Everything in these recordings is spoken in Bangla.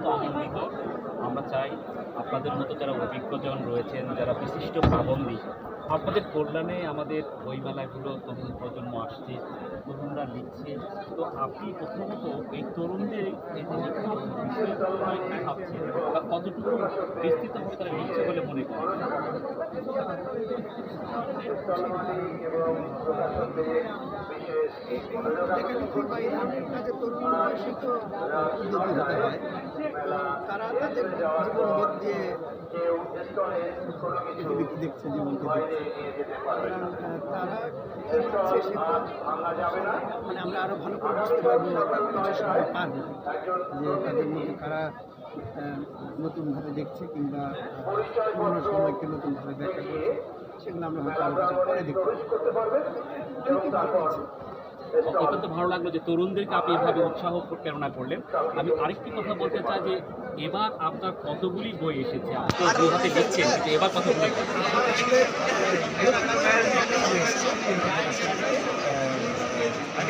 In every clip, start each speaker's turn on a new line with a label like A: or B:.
A: অত্যন্ত আনন্দিত আমরা চাই আপনাদের মতো যারা অভিজ্ঞজন রয়েছেন, যারা বিশিষ্ট প্রাবন্ধিক, আপনাদের কল্যাণে আমাদের বইমেলাগুলো তরুণ প্রজন্ম আসছে। তরুণরা লিখছে তো আপনি প্রথমত এই তরুণদের এই যে নিয়ে কী ভাবছেন? বা কতটুকু বিস্তৃতভাবে তারা লিখছে বলে মনে করেন?
B: তারা তাদের দিয়ে দেখছে জীবনকে তারা কি লিখছে সেটা? মানে আমরা আরও ভালো করে বুঝতে পারব সময় যে তাদের মধ্যে কারা নতুনভাবে দেখছে কিংবা পুরোনো সময়কে নতুনভাবে ব্যাখ্যা করছে সেগুলো আমরা হয়তো আরও কিছু পরে দেখতে পারব ভালো
A: অত্যন্ত ভালো লাগল যে তরুণদেরকে আপনি এভাবে উৎসাহ প্রেরণা করলেন। আমি আরেকটি কথা বলতে চাই যে এবার আপনার কতগুলি বই এসেছে? আপনি দুই হাতে দিচ্ছেন কিন্তু এবার কতগুলি বই?
B: মেলায়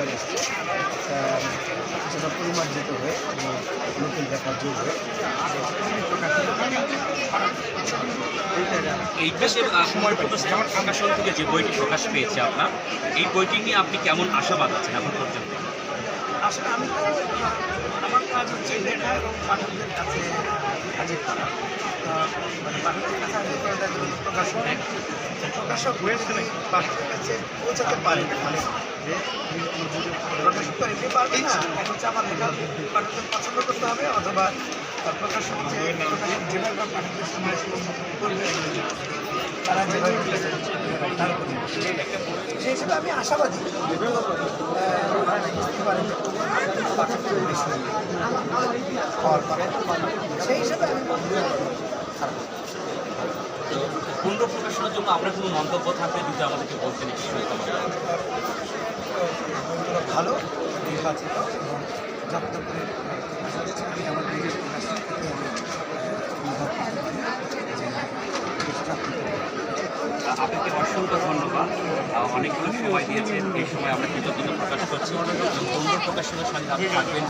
B: এবার এসছে। সেটা পরিমার্জিত হয়ে এবং নতুন লেখার যোগ হয়ে প্রকাশিত
A: এই দেশের সময় প্রতিষ্ঠান প্রকাশন থেকে যে বইটি প্রকাশ পেয়েছে আপনার এই বইটি নিয়ে আপনি কেমন আশাবাদ আছেন এখন পর্যন্ত?
B: আসলে আমি আমার কাজ হচ্ছে লেখা এবং পাঠকদের কাছে হাজির করা। মানে পাঠকদের কাছে হাজির করা যায় প্রকাশক প্রকাশক পাঠকের কাছে পৌঁছাতে পারে মানে যে প্রকাশক পারবে না। এখন আমার লেখা পাঠকদের পছন্দ করতে হবে, অথবা প্রকাশক যে প্রকাশক যেভাবে পাঠকদের করবে। তারা যেভাবে সেই হিসেবে আমি আশাবাদী। বুঝতে পারেন পরে। সেই হিসেবে আমি খারাপ না।
A: পুনঃ প্রকাশনের জন্য আপনার কোনো মন্তব্য থাকলে যদি আমাদেরকে বলতেন একটু
B: ভালো করে
A: আপনাকে অসংখ্য ধন্যবাদ। অনেকগুলো সময় দিয়েছেন। এই সময় আমরা কৃতজ্ঞতা প্রকাশ করছি। পুনঃ প্রকাশনের সঙ্গে আপনি থাকবেন।